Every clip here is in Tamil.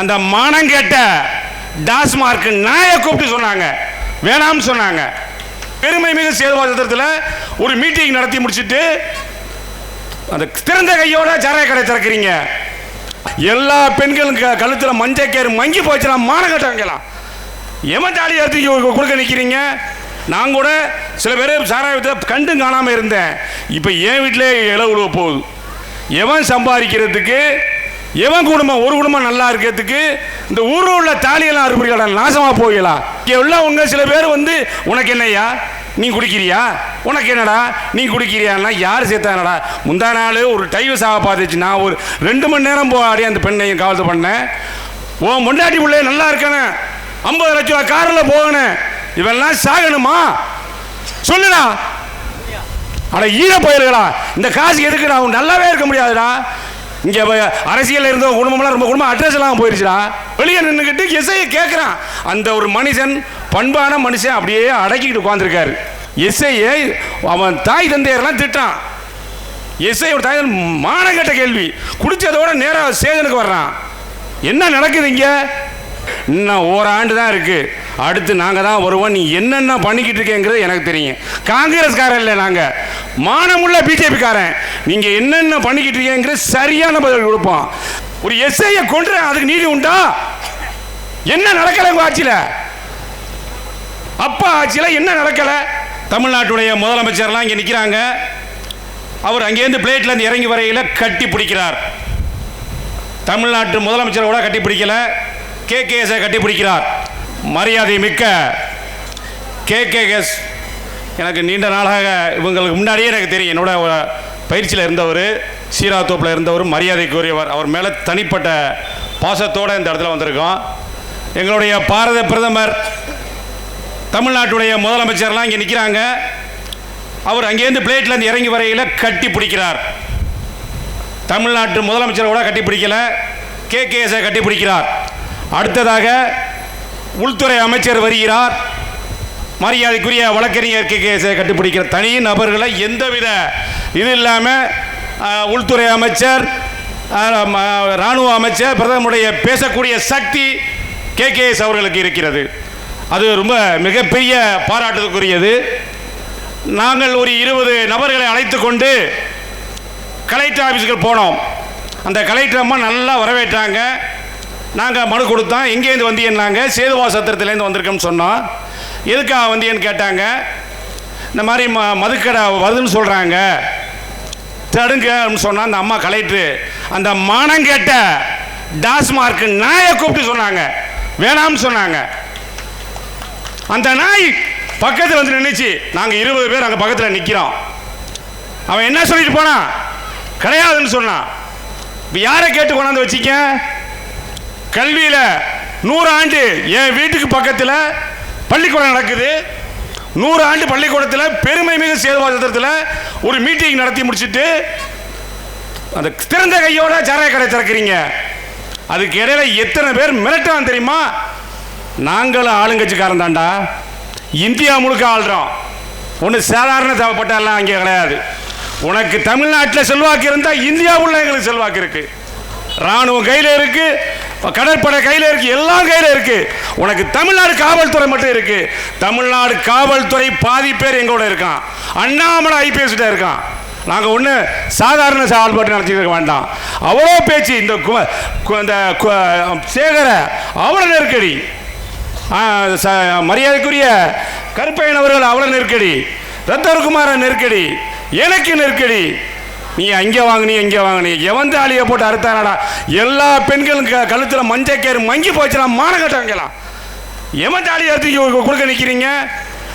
அந்த மானங்கெட்ட டாஸ்மார்க் நாயை கூப்பிட்டு சொன்னாங்க. வேணாம்னு சொன்னாங்க. பெருமை மிகு சேதுவாசத்தில் ஒரு மீட்டிங் நடத்தி முடிச்சுட்டு அந்த திறந்த கையோட சாராய கடை திறக்கிறீங்க. எல்லா பெண்களும் கழுத்தில் மஞ்சள் கேறு மங்கி போச்சுனா மானங்கட்டவங்கலாம் எவன் தாலி எடுத்து கொடுக்க நிற்கிறீங்க நான் கூட சில பேர் சாராயத்தில் கண்டும் காணாமல் இருந்தேன். இப்போ என் வீட்டிலே இலை உழுவ போகுது. எவன் சம்பாதிக்கிறதுக்கு எவன் குடும்பம்? ஒரு குடும்பம் நல்லா இருக்கிறதுக்கு இந்த ஊரில் உள்ள தாலியெல்லாம் அறுபடிகளா நாசமாக போகலாம் இங்கே உள்ளவங்க சில பேர் வந்து உனக்கு என்னய்யா? நீ குடிக்கிறியா? உனக்கு என்னடா? நீ குடிக்கிறியான்னா யார் சேர்த்தானடா முந்தா நாள் ஒரு டைவ் சாக பார்த்துச்சு. நான் ஒரு ரெண்டு மணி நேரம் போடி அந்த பெண்ணையும் காவல் பண்ணேன். உன் முண்டாட்டி பிள்ளை நல்லா இருக்கானே ஐம்பது லட்ச ரூபா காரில் போகணும் இவெல்லாம் சாகணுமா? சொல்லுடா. அட ஈர போயிருக்கடா இந்த காசு எதுக்குடா? அவன் நல்லாவே இருக்க முடியாதுடா. இங்கே அரசியலில் இருந்த குடும்பம்லாம் ரொம்ப குடும்பம் அட்ரஸ் எல்லாம் போயிருச்சுடா. வெளியே நின்றுக்கிட்டு எஸ்ஐயை கேட்குறான் அந்த ஒரு மனுஷன் பண்பான மனுஷன் அப்படியே அடக்கிக்கிட்டு உட்காந்துருக்காரு எஸ்ஐயை அவன் தாய் தந்தையரெல்லாம் திட்டான் எஸ்ஐயோட தாய் தந்தை மானங்கெட்ட கேள்வி. குடிச்சதோட நேராக சேதனுக்கு வர்றான். என்ன நடக்குது இங்கே? இன்னும் ஓராண்டு தான் இருக்குது அடுத்து நாங்கள் தான் வருவோம். நீ என்னென்ன பண்ணிக்கிட்டு இருக்கேங்கிறது எனக்கு தெரியும். காங்கிரஸ்காரன் இல்லை நாங்கள் மானமுள்ள பிஜேபிக்காரன். நீங்கள் என்னென்ன பண்ணிக்கிட்டு இருக்கேங்கிறது சரியான பதில் கொடுப்போம் ஒரு எஸ்ஐயை கொண்டு அதுக்கு நீதி உண்டா? என்ன நடக்கலை உங்கள் ஆட்சியில்? அப்பா ஆட்சியில் என்ன நடக்கலை? தமிழ்நாட்டுடைய முதலமைச்சர்லாம் இங்கே நிற்கிறாங்க அவர் அங்கேருந்து பிளேட்லேருந்து இறங்கி வரையில் கட்டி பிடிக்கிறார். தமிழ்நாட்டு முதலமைச்சர் கூட கட்டி பிடிக்கலை. கே கேஎஸை கட்டி கட்டிப்பிடிக்கிறார். மரியாதை மிக்க கே கே எஸ் எனக்கு நீண்ட நாளாக இவங்களுக்கு முன்னாடியே எனக்கு தெரியும். என்னோட பயிற்சியில் இருந்தவர் சீராத்தோப்பில் இருந்தவர் மரியாதைக்குரியவர். அவர் மேலே தனிப்பட்ட பாசத்தோடு இந்த இடத்துல வந்திருக்கோம். எங்களுடைய பாரத பிரதமர் தமிழ்நாட்டுடைய முதலமைச்சர்லாம் இங்கே நிற்கிறாங்க அவர் அங்கேருந்து பிளேட்லேருந்து இறங்கி வரையில் கட்டி பிடிக்கிறார் தமிழ்நாட்டு முதலமைச்சர் கூட கட்டி பிடிக்கல கே கேஎஸை கட்டி பிடிக்கிறார் அடுத்ததாக உள்துறை அமைச்சர் வருகிறார். மரியாதைக்குரிய வழக்கறிஞர் கே தனி நபர்களை எந்தவித இது இல்லாமல் உள்துறை அமைச்சர் இராணுவ அமைச்சர் பிரதமருடைய பேசக்கூடிய சக்தி கே கேஎஸ் அவர்களுக்கு இருக்கிறது. அது ரொம்ப மிகப்பெரிய பாராட்டுக்குரியது. நாங்கள் ஒரு இருபது நபர்களை அழைத்து கொண்டு கலெக்டர் ஆஃபீஸுக்கு போனோம். அந்த கலெக்டர் அம்மா நல்லா வரவேற்றாங்க. நாங்கள் மனு கொடுத்தோம். எங்கேருந்து வந்தீங்கன்னாங்க சேதுவா சத்திரத்துலேருந்து வந்திருக்கோம்னு சொன்னோம். எதுக்காக வந்தீங்கன்னு கேட்டாங்க? இந்த மாதிரி ம மதுக்கடை வருதுன்னு சொல்கிறாங்க தடுங்க அப்படின்னு சொன்னால் அந்த அம்மா கலெக்டரு அந்த மானங்கெட்ட டாஸ்மார்க் நாயை கூப்பிட்டு சொன்னாங்க. வேணாம்னு சொன்னாங்க. அந்த நாய் பக்கத்தில் வந்து நின்றுச்சு நாங்கள் இருபது பேர் அங்கே பக்கத்தில் நிற்கிறோம் அவன் என்ன சொல்லிட்டு போனான்? கிடையாதுன்னு சொன்னான். இப்போ யாரை கேட்டு கொண்டாந்து வச்சிக்க கல்வியில் நூறு ஆண்டு என் வீட்டுக்கு பக்கத்தில் பள்ளிக்கூடம் நடக்குது. நூறு ஆண்டு பள்ளிக்கூடத்தில் பெருமை மிகு சேதுவாசத்தில் ஒரு மீட்டிங் நடத்தி முடிச்சுட்டு அந்த திறந்த கையோட சாராய கடை திறக்கிறீங்க. அதுக்கு இடையில எத்தனை பேர் மிரட்டான் தெரியுமா? நாங்களும் ஆளுங்கட்சிக்காரன் தாண்டா இந்தியா முழுக்க ஆள்றோம். ஒன்று சாதாரண தேவைப்பட்டாலாம் அங்கே கிடையாது. உனக்கு தமிழ்நாட்டில் செல்வாக்கு இருந்தால் இந்தியாவுள்ள எங்களுக்கு செல்வாக்கு இருக்குது ராணுவம் கையில் இருக்குது கடற்படை கையில் இருக்கு எல்லாம் கையில் இருக்கு. உனக்கு தமிழ்நாடு காவல்துறை மட்டும் இருக்கு. தமிழ்நாடு காவல்துறை பாதி பேர் எங்களோட இருக்கான். அண்ணாமலை ஐபிஎஸ்கிட்ட இருக்கான். நாங்கள் ஒன்று சாதாரண செயல்பாட்டு இருக்க வேண்டாம். அவ்வளோ பேச்சு இந்த கு- இந்த சேகர அவ்வளோ நெருக்கடி. ச- மரியாதைக்குரிய கருப்பையன் அவர்கள் அவ்வளோ நெருக்கடி. ரத்தகுமார நெருக்கடி. எனக்கு நெருக்கடி. நீ அங்கே வாங்கினி எங்கே வாங்கினி எவன் தாலியை போட்டு அறுத்தானடா? எல்லா பெண்களும் க கழுத்தில் மஞ்சக்கேறு மங்கி போச்சுனா மானக்கட்டவங்கலாம் எவன் தாலி எடுத்து கொடுக்க நிற்கிறீங்க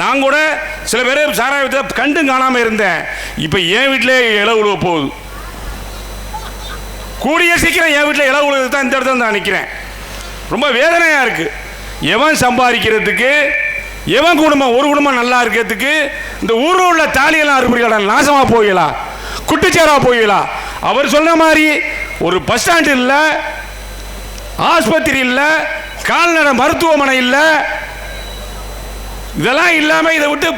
நான் கூட சில பேர் சாராயத்தில் கண்டும் காணாமல் இருந்தேன். இப்போ என் வீட்டிலே இலை உழுவ போகுது. கூடிய சீக்கிரம் என் வீட்டில் இலை உழுவது தான் இந்த இடத்துல நான் நிற்கிறேன் ரொம்ப வேதனையாக இருக்குது எவன் சம்பாதிக்கிறதுக்கு எவன் குடும்பம் ஒரு குடும்பம் நல்லா இருக்கிறதுக்கு இந்த ஊரில் உள்ள தாலியெல்லாம் அறுபடிகளா நாசமாக போகலாம் குட்டிச்சேரா போயிடலாம் அவர் சொன்ன மாதிரி ஒரு பஸ் ஸ்டாண்டு இல்லை ஆஸ்பத்திரி இல்லை கால்நடை மருத்துவமனை இல்லை. இதெல்லாம் இல்லாமல் இதை விட்டு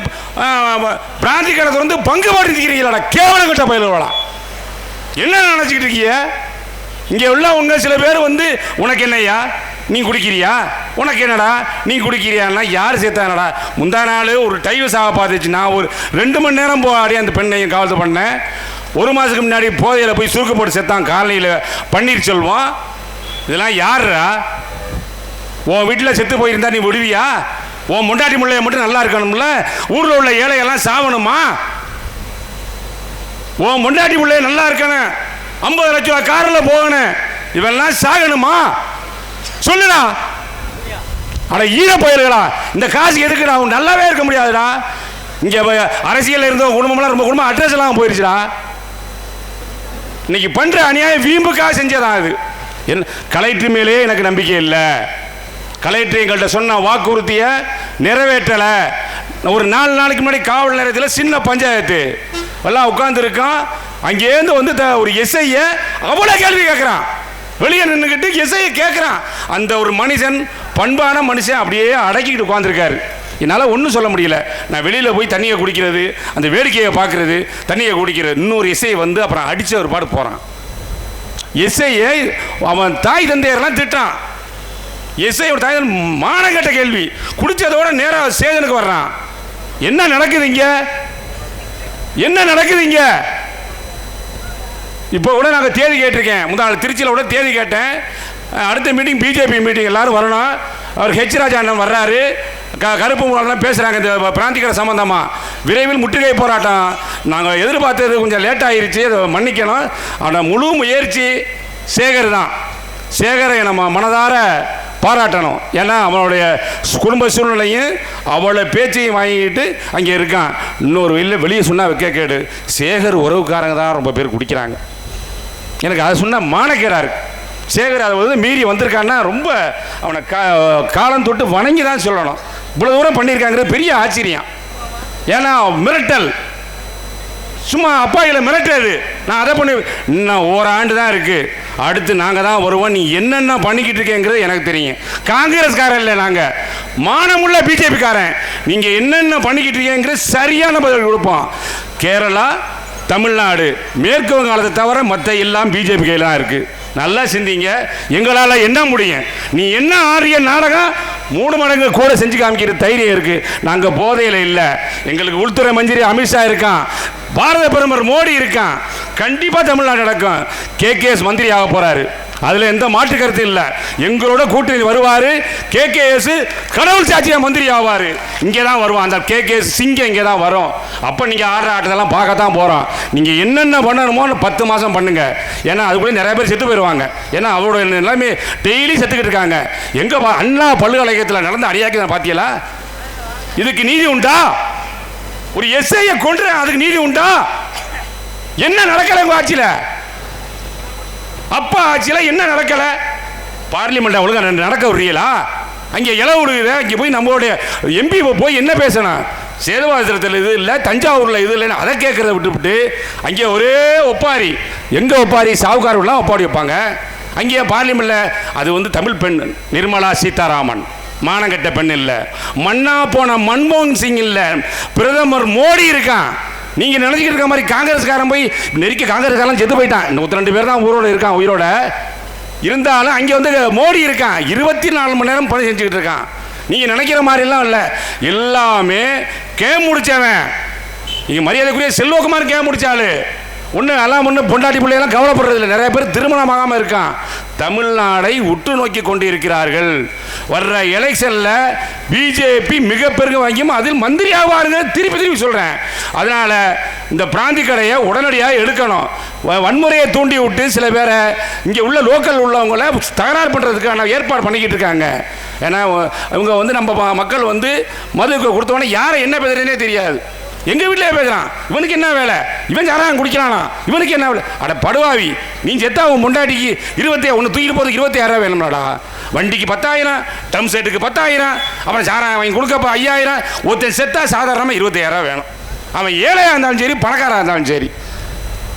பிராந்தி கடத்தை வந்து பங்கு படுத்திக்கிறீங்களா கேவலம் கட்ட பயிலுவலாம் என்ன நினச்சிக்கிட்டு இருக்கீங்க? இங்கே உள்ளவங்க சில பேர் வந்து உனக்கு என்னய்யா? நீ குடிக்கிறியா? உனக்கு என்னடா? நீ குடிக்கிறியான்னா யார் சேர்த்தானடா முந்தா நாள் ஒரு டைவ் சாக பார்த்துச்சு. நான் ஒரு ரெண்டு மணி நேரம் போராடி அந்த பெண்ணையும் காவல் பண்ணேன். ஒரு மாதத்துக்கு முன்னாடி போதையில் போய் சுருக்கு போட்டு செத்தான். காலனியில் பன்னீர் செல்வம். இதெல்லாம் யாருடா உன் வீட்டில் செத்து போயிருந்தா நீ விடுவியா? உன் முண்டாட்டி முள்ளைய மட்டும் நல்லா இருக்கணும்ல? ஊரில் உள்ள ஏழையெல்லாம் சாவணுமா? உன் முண்டாட்டி பிள்ளை நல்லா இருக்கணும். ஐம்பது லட்ச ரூபா காரில் போகணும். இவெல்லாம் சாகணுமா? சொல்லுடா. அட ஈர போயிருக்கடா. இந்த காசு எதுக்குடா? அவன் நல்லாவே இருக்க முடியாதுடா. இங்கே அரசியலில் இருந்த குடும்பம்லாம் ரொம்ப குடும்பம் அட்ரஸ் எல்லாம் போயிருச்சுடா. இன்னைக்கு பண்ற அநியாயம் வீம்புக்காக செஞ்சதான் அது. என்ன கலெக்டர் மேலேயே எனக்கு நம்பிக்கை இல்லை. கலெக்டர் எங்கள்கிட்ட சொன்ன வாக்குறுதியை நிறைவேற்றலை. ஒரு நாலு நாளைக்கு முன்னாடி காவல் நிலையத்தில் சின்ன பஞ்சாயத்து. எல்லாம் உட்காந்துருக்கான் அங்கேருந்து வந்து த- ஒரு எஸ்ஐய அவ்வளோ கேள்வி கேட்குறான் வெளியே நின்றுக்கிட்டு எஸ்ஐயை கேட்குறான் அந்த ஒரு மனுஷன் பண்பான மனுஷன் அப்படியே அடக்கிக்கிட்டு உட்காந்துருக்காரு என்னால் ஒன்றும் சொல்ல முடியல. நான் வெளியில் போய் தண்ணியை குடிக்கிறது அந்த வேடிக்கையை பார்க்குறது தண்ணியை குடிக்கிறது. இன்னொரு இசை வந்து அப்புறம் அடித்த ஒரு பாடு போகிறான் இசையை அவன் தாய் தந்தையரெல்லாம் திட்டான் எஸ்ஐயோட தாய் தந்தை மானகட்ட கேள்வி. குடித்ததோட நேராக சேதனுக்கு வர்றான். என்ன நடக்குது இங்கே? என்ன நடக்குது இங்கே? இப்போ கூட நாங்கள் தேதி கேட்டிருக்கேன். முந்தா நாள் திருச்சியில் கூட தேதி கேட்டேன். அடுத்த மீட்டிங் பிஜேபி மீட்டிங் எல்லாரும் வரணும். அவர் ஹெச் ராஜா அண்ணன் வர்றாரு. க கருப்பு மூலம் பேசுகிறாங்க இந்த பிராந்திகர சம்பந்தமாக விரைவில் முற்றுகை போராட்டம். நாங்கள் எதிர்பார்த்தது கொஞ்சம் லேட் ஆகிருச்சு அதை மன்னிக்கணும். ஆனால் முழு முயற்சி சேகர் தான். சேகரை நம்ம மனதார பாராட்டணும். ஏன்னா அவனுடைய குடும்ப சூழ்நிலையும் அவளை பேச்சையும் வாங்கிட்டு அங்கே இருக்கான். இன்னொரு வெளியில் வெளியே சொன்னால் கேடு. சேகர் உறவுக்காரங்க தான் ரொம்ப பேர் குடிக்கிறாங்க. எனக்கு அதை சொன்னால் மானக்கேடா சேகர் அதை வந்து மீறி வந்திருக்கான்னா ரொம்ப அவனை கா காலம் தொட்டு வணங்கி தான் சொல்லணும். இவ்வளோ தூரம் பண்ணியிருக்காங்கிறது பெரிய ஆச்சரியம். ஏன்னா மிரட்டல். சும்மா அப்பாயில மிரட்டாது நான் அதை பண்ணி இன்னும் ஓராண்டு தான் இருக்குது அடுத்து நாங்கள் தான் வருவோம். நீ என்னென்ன பண்ணிக்கிட்டு இருக்கேங்கிறது எனக்கு தெரியும். காங்கிரஸ்காரன் இல்லை நாங்கள் மானமுள்ள பிஜேபிக்காரன். நீங்கள் என்னென்ன பண்ணிக்கிட்டு இருக்கேங்கிறது சரியான பதில் கொடுப்போம் கேரளா தமிழ்நாடு மேற்கு வங்காளத்தை தவிர மற்ற எல்லாம் பிஜேபி கையில் தான் இருக்குது நல்லா சிந்திங்க. எங்களால் என்ன முடியும்? நீ என்ன ஆரிய நாடகம்? மூணு மடங்கு கூட செஞ்சு காமிக்கிற தைரியம் இருக்குது நாங்கள் போதையில் இல்லை. எங்களுக்கு உள்துறை மந்திரி அமித்ஷா இருக்கான். பாரத பிரதமர் மோடி இருக்கான். கண்டிப்பாக தமிழ்நாடு நடக்கும். கே கேஎஸ் மந்திரி ஆக போகிறாரு அதில் எந்த மாற்று கருத்து இல்லை. எங்களோட கூட்டணி வருவார். கே கேஎஸ் கடவுள் சாட்சியா மந்திரி ஆவார். இங்கே தான் வருவான். அந்த கே கேஎஸ் சிங்கம் இங்கே தான் வரும். அப்போ நீங்கள் ஆடுற ஆட்டத்தெல்லாம் பார்க்க தான் போகிறோம் நீங்கள் என்னென்ன பண்ணணுமோ பத்து மாதம் பண்ணுங்கள் ஏன்னா அதுக்குள்ளே நிறைய பேர் செத்து போயிடுவாங்க ஏன்னா அவரோட எல்லாமே டெய்லி செத்துக்கிட்டு இருக்காங்க. எங்கே அண்ணா பல்கலைக்கழகத்தில் நடந்த அடியாக்கி நான் பார்த்தீங்களா இதுக்கு நீதி உண்டா? ஒரு எஸ்ஐயை கொண்டு அதுக்கு நீதி உண்டா? என்ன நடக்கலை உங்கள் ஆட்சியில்? அப்பா ஆட்சியில் என்ன நடக்கலை? பார்லிமெண்ட் ஒழுங்கா நடக்க விடுறீங்களா? அங்கே இலை விடுகுது அங்கே போய் நம்மளுடைய எம்பி போய் என்ன பேசணும்? சேதுவாசனத்தில் இது இல்லை தஞ்சாவூரில் இது இல்லைன்னு அதை கேட்குறத விட்டுவிட்டு அங்கே ஒரே ஒப்பாரி. எங்கே ஒப்பாரி? சாவுக்காரெல்லாம் ஒப்பாடி வைப்பாங்க. அங்கேயே பார்லிமெண்ட்டில் அது வந்து தமிழ் பெண் நிர்மலா சீதாராமன். மானங்கட்ட பெண் இல்லை. மண்ணா போன மன்மோகன் சிங் இல்லை. பிரதமர் மோடி இருக்கான். நீங்கள் நினச்சிக்கிட்டு இருக்க மாதிரி காங்கிரஸ்காரன் போய் நெருக்கி காங்கிரஸ்காரன் செத்து போயிட்டான். நூற்றி ரெண்டு பேர் தான் ஊரோட இருக்கான் உயிரோட. இருந்தாலும் அங்கே வந்து மோடி இருக்கான். இருபத்தி நாலு மணி நேரம் பணி செஞ்சுக்கிட்டு இருக்கான். நீங்கள் நினைக்கிற மாதிரிலாம் இல்லை. எல்லாமே கேம் முடித்தவன் நீங்கள் மரியாதைக்குரிய செல்வகுமார் கேம் முடித்தாள் ஒன்று எல்லாம் ஒன்று பொண்டாட்டி பிள்ளையெல்லாம் கவலைப்படுறது இல்லை நிறைய பேர் திருமணமாகாமல் இருக்கான். தமிழ்நாடை உற்று நோக்கி கொண்டு இருக்கிறார்கள் வர்ற எலெக்ஷனில் பிஜேபி மிக பெருக வாங்கியும் அதில் மந்திரி ஆவாருங்க திருப்பி திருப்பி சொல்கிறேன் அதனால் இந்த பிராந்தி கடையை உடனடியாக எடுக்கணும். வ- வன்முறையை தூண்டி விட்டு சில பேரை இங்கே உள்ள லோக்கல் உள்ளவங்கள தகராறு பண்ணுறதுக்கான ஏற்பாடு பண்ணிக்கிட்டு இருக்காங்க. ஏன்னா இவங்க வந்து நம்ம மக்கள் வந்து மதுக்கு கொடுத்தவொடனே யாரை என்ன பேசுறேனே தெரியாது. எங்கள் வீட்டிலே பேசுகிறான் இவனுக்கு என்ன வேலை? இவன் சாராயம் குடிக்கிறானா? இவனுக்கு என்ன வேலை? அட படுவாவி நீ செத்தா உன் முண்டாட்டிக்கு இருபத்தி ஒன்று தூக்கிட்டு போகிறதுக்கு இருபத்தி ஆயிரம் வேணும்னாடா வண்டிக்கு பத்தாயிரம் ட்ரம் செட்டுக்கு பத்தாயிரம் அப்புறம் சாராயம் வாங்கி கொடுக்கப்ப ஐயாயிரம் ஒருத்தன் செத்தா சாதாரணமாக இருபத்தாயிரம் வேணும். அவன் ஏழையாக இருந்தாலும் சரி பணக்காராக இருந்தாலும் சரி.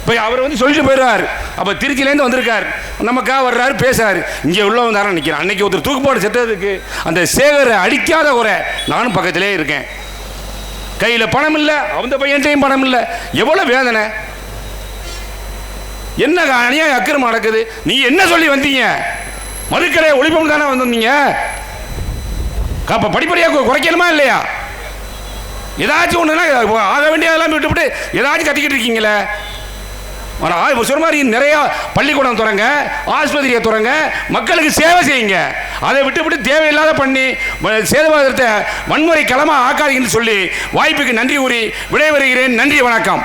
இப்போ அவர் வந்து சொல்லிட்டு போயிடுவார் அப்போ திருச்சியிலேருந்து வந்திருக்கார். நமக்காக வர்றாரு பேசுறாரு. இங்கே உள்ள தானே நிற்கிறேன் அன்னைக்கு ஒருத்தர் தூக்குப்பாடு செத்ததுக்கு அந்த சேகரை அடிக்காத குறை நானும் பக்கத்திலே இருக்கேன். கையில் பணம் இல்லை அந்த பையன்ட்டையும் பணம் இல்லை எவ்வளோ வேதனை? என்ன அநியாய அக்கிரமம் நடக்குது? நீ என்ன சொல்லி வந்தீங்க? மதுக்கடை ஒழிப்போம் தானே வந்திருந்தீங்க? அப்போ படிப்படியாக குறைக்கணுமா இல்லையா? ஏதாச்சும் ஒன்றுனா ஆக வேண்டியதெல்லாம் விட்டுவிட்டு ஏதாச்சும் கத்திக்கிட்டு இருக்கீங்களே? ஆனால் இப்போ மாதிரி நிறையா பள்ளிக்கூடம் தொடங்க ஆஸ்பத்திரியை தொடங்க மக்களுக்கு சேவை செய்யுங்க. அதை விட்டு விட்டு தேவையில்லாத பண்ணி வ- சேதவாதத்தை வன்முறை களமாக ஆக்காதீங்கன்னு சொல்லி வாய்ப்புக்கு நன்றி கூறி விடைபெறுகிறேன். நன்றி வணக்கம்.